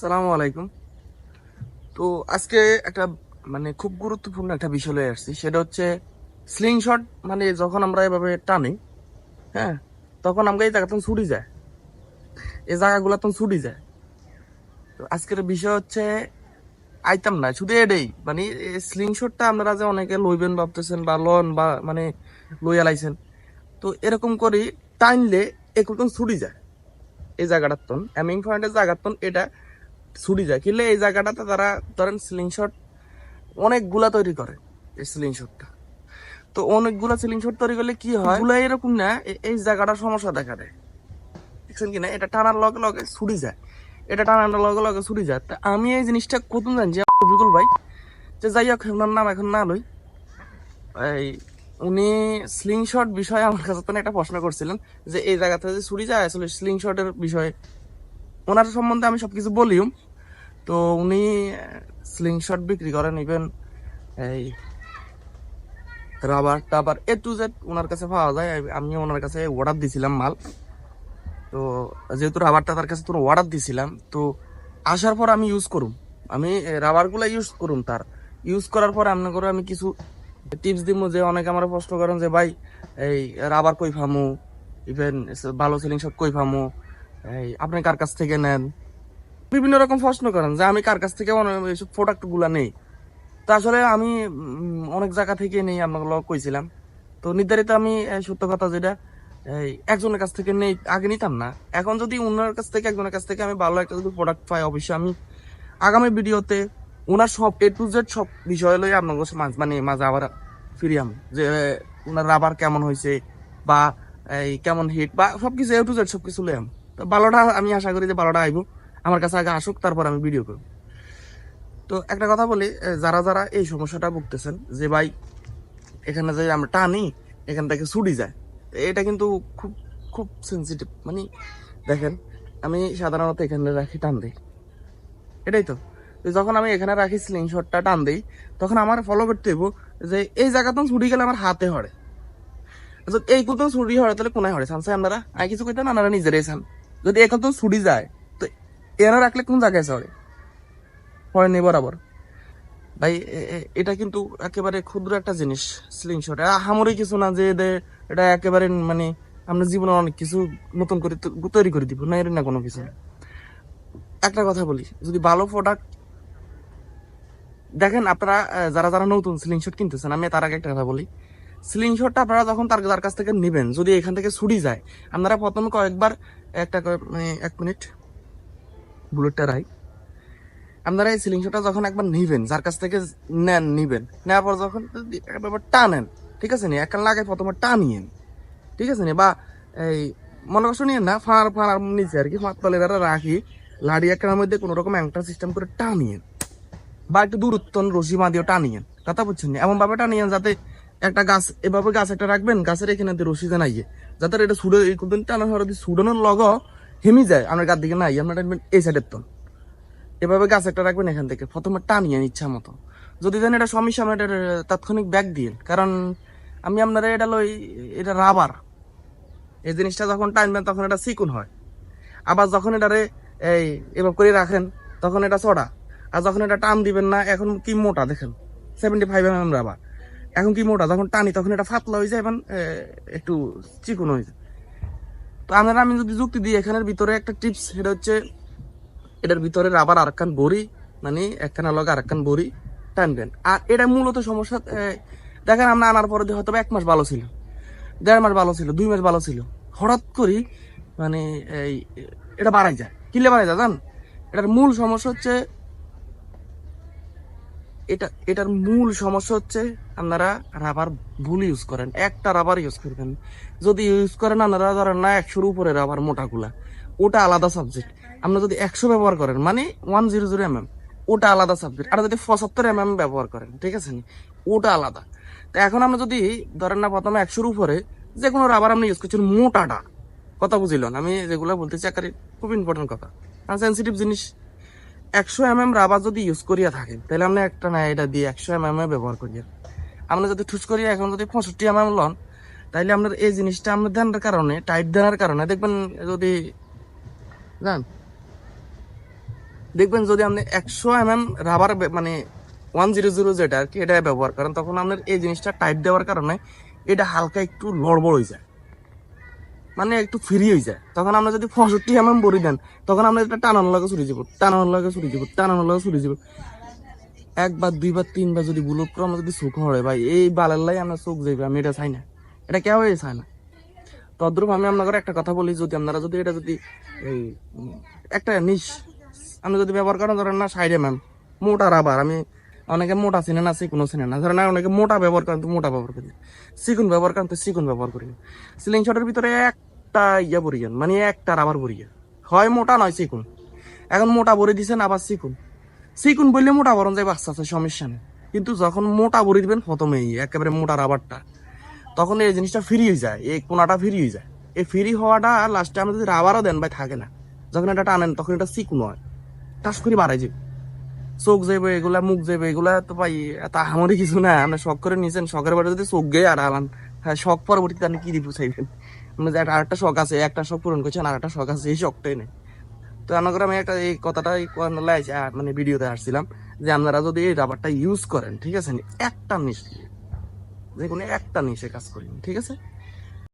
সালামু আলাইকুম। তো আজকে একটা মানে খুব গুরুত্বপূর্ণ একটা বিষয় লয়ে আসছি, সেটা হচ্ছে স্লিং শট মানে যখন আমরা এভাবে টানি হ্যাঁ তখন আমরা এই জায়গাতে ছুটি যায়। এই জায়গাগুলো তখন ছুটি যায়। তো আজকের বিষয় হচ্ছে আইতাম না শুধু এটাই মানে স্লিং শটটা আপনারা যে অনেকে লইবেন ভাবতেছেন বা লন বা মানে লইয়া লাইছেন, তো এরকম করে টাইনলে একটু ছুটি যায়। এই জায়গাটার তন অ্যামিং পয়েন্টের জায়গার তন এটা ছুটি যায়। কিনলে এই জায়গাটাতে তারা ধরেন সিলিং শট অনেকগুলা তৈরি করে, এই সিলিং শটটা তো অনেকগুলা সিলিং শট তৈরি করলে কি হয়? গুলা এরকম না এই জায়গাটা সমস্যা দেখা দেয়। দেখছেন কিনা এটা টানার লগে লগে ছুটি যায়। এটা টানার লগে লগে ছুটি যায়। তা আমি এই জিনিসটা কত জানছি বিকুল ভাই, যে যাই হোক, ওনার নাম এখন না লই। এই, উনি স্লিং শট বিষয়ে আমার কাছে তো একটা প্রশ্ন করছিলেন যে এই জায়গাতে যে ছুটি যায়, আসলে স্লিং শটের বিষয়ে ওনার সম্বন্ধে আমি সবকিছু বলিউম তো উনি স্লিং শট বিক্রি করেন ইভেন এই রাবার টাবার এ টু জেড ওনার কাছে পাওয়া যায়। আমি ওনার কাছে অর্ডার দিছিলাম মাল। তো যেহেতু রাবারটা তার কাছে তোর অর্ডার দিছিলাম, তো আসার পর আমি ইউজ করুম। আমি রাবারগুলো ইউজ করুম তার। ইউজ করার পর আপনি করে আমি কিছু টিপস দিব যে অনেকে আমার প্রশ্ন করেন যে, ভাই, এই রাবার কই ফামু ইভেন ভালো সিলিং শট কই ফামু এই আপনি কার কাছ থেকে নেন? বিভিন্ন রকম প্রশ্ন করেন যে আমি কার কাছ থেকে এইসব প্রোডাক্টগুলা নেই। তো আসলে আমি অনেক জায়গা থেকে নেই আপনাকে কইছিলাম। তো নির্ধারিত আমি সত্য কথা যেটা একজনের কাছ থেকে নেই, আগে নিতাম না। এখন যদি ওনার কাছ থেকে, একজনের কাছ থেকে আমি ভালো একটা যদি প্রোডাক্ট পাই, অবশ্যই আমি আগামী ভিডিওতে ওনার সব এ টু জেড সব বিষয় লই আপনার কাছে মাঝ- মানে মাঝে আবার ফিরিয়াম যে ওনার রাবার কেমন হয়েছে বা, এই, কেমন হিট বা সবকিছু এ টু জেড সব সবকিছু লইয়াম তো ভালোটা আমি আশা করি যে ভালোটা আইব। আমার কাছে আগে আসুক তারপর আমি ভিডিও করব। তো একটা কথা বলি যারা যারা এই সমস্যাটা ভুগতেছেন যে ভাই এখানে যে আমরা টানি এখান থেকে ছুটি যায় এটা কিন্তু খুব খুব সেন্সিটিভ মানে দেখেন আমি সাধারণত এখানে রাখি টান দিই। এটাই তো। যখন আমি এখানে রাখি স্লিং শটটা টান দিই তখন আমার ফলো করতে হইব যে এই জায়গাতে ছুটি গেলে আমার হাতে হরে। আচ্ছা, এই কত ছুটি হরে তাহলে কোনায় হরে? সানসাই আপনারা আমি কিছু কইতেন আপনারা নিজেরাই চান যদি এখন তো ছুটি যায় এরা রাখলে কোন জায়গায় চড়ে পরে নেই বরাবর ভাই এটা কিন্তু একেবারে ক্ষুদ্র একটা জিনিস স্লিং শট হামরি কিছু না যে এটা একেবারে মানে আমরা জীবনে অনেক কিছু নতুন করে তৈরি করে দিব, না এর না কোনো কিছু। একটা কথা বলি, যদি ভালো প্রোডাক্ট দেখেন আপনারা যারা যারা নতুন স্লিং শট কিনতেছেন, আমি তার আগে একটা কথা বলি। স্লিং শটটা আপনারা যখন তার তার কাছ থেকে নেবেন, যদি এখান থেকে ছুটি যায়, আপনারা প্রথমে কয়েকবার, একটা মানে এক মিনিট বুলেটটা রাই। আপনারা এই সিলিং শটটা যখন একবার নিবেন, যার কাছ থেকে নেন, নিবেন, নেওয়ার পর যখন একবার টানেন, ঠিক আছে নি? একটা লাগাই প্রথমে টানিয়েন, ঠিক আছে নি? বা এই মনে কষ্ট নিয়েন না, ফাঁড় ফাঁড়ার নিচে আর কি, ফাঁড় তলে রাখি, লাড়ি একটার মধ্যে কোনো রকম অ্যাংটার সিস্টেম করে টানিয়েন, বা একটু দূরত্ব রশি বাঁধিয়ে টানিয়েন, কথা বুঝছেন নি? এমন ভাবে টানিয়েন যাতে একটা গাছ, এভাবে গাছ একটা রাখবেন, গাছের এখানে রশি জানাইয়ে যাতে এটা সুড়ে, এই কোনদিন টানা হওয়ার সুডানোর লগ হেমি যায়, আমার গাছ দিকে নাই, আমরা টানবেন এই সাইডের তন এভাবে গাছ একটা রাখবেন এখান থেকে, প্রথমে টানিয়ে ইচ্ছা মতো। যদি দেন এটা সমস্যা এটা তাৎক্ষণিক ব্যাগ দিন কারণ আমি আপনারা এটা লই, এটা রাবার এই জিনিসটা যখন টানবেন, তখন এটা চিকুন হয়। আবার যখন এটারে এই এবার করে রাখেন, তখন এটা চড়া আর যখন এটা টান দিবেন না, এখন কি মোটা, দেখেন? Seventy five M M rubber এখন কি মোটা, যখন টানি, তখন এটা ফাতলা হয়ে যায় এবং একটু চিকুন হয়ে যায়। তো আপনারা আমি যদি যুক্তি দিই, এখানের ভিতরে একটা টিপস সেটা হচ্ছে এটার ভিতরে রাবার আরেকখান বড়ি মানে একখানা লগে আরেকখান বড়ি টানবেন। আর এটা মূলত সমস্যা দেখেন আমরা আনার পরে হয়তো এক মাস ভালো ছিল, দেড় মাস ভালো ছিল, দুই মাস ভালো ছিল। হঠাৎ করি মানে এই, এটা বাড়াই যায়। কিলে বাড়াই যায়, জান? এটার মূল সমস্যা হচ্ছে এটা, এটার মূল সমস্যা হচ্ছে আপনারা রাবার ভুল ইউজ করেন। একটা রাবার ইউজ করবেন। যদি ইউজ করেন, আপনারা ধরেন না একশোর উপরে রাবার মোটাগুলা। ওটা আলাদা সাবজেক্ট আপনি যদি একশো ব্যবহার করেন মানে ওয়ান জিরো জিরো এম ওটা আলাদা সাবজেক্ট আর যদি পঁচাত্তর এম এম ব্যবহার করেন, ঠিক আছে? ওটা আলাদা। তো এখন আমরা যদি ধরেন না প্রথমে একশোর উপরে যে কোনো রাবার আপনি ইউজ করছেন, মোটাটা। কথা বুঝিলেন আমি যেগুলো বলতেছি একারে খুব ইম্পর্টেন্ট কথা। কারণ সেন্সিটিভ জিনিস। একশো এম এম রাবার যদি ইউজ করিয়া থাকেন, তাহলে আপনি একটা না এটা দিয়ে একশো এম এম ব্যবহার করিয়া আপনি যদি ঠুস করিয়া এখন যদি পঁয়ষট্টি এম এম লন তাইলে আপনার এই জিনিসটা আপনার দেওয়ার কারণে টাইট দেনার কারণে, দেখবেন যদি, জান? দেখবেন যদি আপনি একশো এম এম রাবার মানে ওয়ান জিরো জিরো যেটা আর কি এটা ব্যবহার করেন, তখন আপনার এই জিনিসটা টাইট দেওয়ার কারণে এটা হালকা একটু লড়বড় হয়ে যায়। মানে একটু ফ্রি হয়ে যায়। তখন আমরা যদি পঁয়ষট্টি এম এম বড়ি দেন, তখন আমরা এটা টানানোর লাগে ছুরি যাব টানানোর লাগে ছুরি যাব টানানোর লাগে ছুরি যাব একবার, দুইবার, তিনবার যদি বুলট করে আমরা যদি চোখ হরে ভাই, এই বালের লাই আমরা চোখ যাইবে, আমি এটা চাই না। এটা কেউ চাই না। তদ্রুপ আমি আপনাদের একটা কথা বলি, যদি আপনারা যদি এটা যদি, এই, একটা নিশ আপনি যদি ব্যবহার করেন, ধরেন না সাইডে ম্যাম মোটা রাবার আমি অনেকে মোটা চিনে না, চিকুনও চিনে না। ধরেন অনেকে মোটা ব্যবহার করেন, তো মোটা ব্যবহার করি। চিকুন ব্যবহার করেন, তো চিকুন ব্যবহার করি সিলিং শটের ভিতরে একটা ইয়া বরিয়ান মানে একটা রাবার বরিয়া হয় মোটা নয় চিকুন এখন মোটা ভরে দিছেন, আবার চিকুন চিকুন বললে মোটা বরণ যাবে আস্তে আস্তে সমস্যা নেই। কিন্তু যখন মোটা ভরে দিবেন, প্রথমেই একেবারে মোটা রাবারটা, তখন এই জিনিসটা ফ্রি হয়ে যায়, এই কোনাটা ফ্রি হয়ে যায়। এই ফ্রি হওয়াটা লাস্টে আমরা যদি রাবারও দেন, ভাই, থাকে না। যখন এটা টানেন, তখন এটা চিকুন হয়। টাস করে বাড়াই যাবে চোখ যাবে এগুলা, মুখ যাবে এগুলা তো ভাই, তা আমারই কিছু না আমরা শখ করে নিয়েছেন শখের বাড়ি যদি চোখ গিয়ে আর আলান হ্যাঁ শখ পরবর্তীতে আপনি কি দিব চাইবেন? মানে যে একটা আরেকটা শখ আছে, একটা শখ পূরণ করছেন আর একটা শখ আছে, এই শখটাই নেই। তো করে আমি একটা এই কথাটাই মানে ভিডিওতে আসছিলাম, যে আপনারা যদি এই রাবারটা ইউজ করেন, ঠিক আছে একটা নিশ যে কোনো একটা নিশে কাজ করি ঠিক আছে?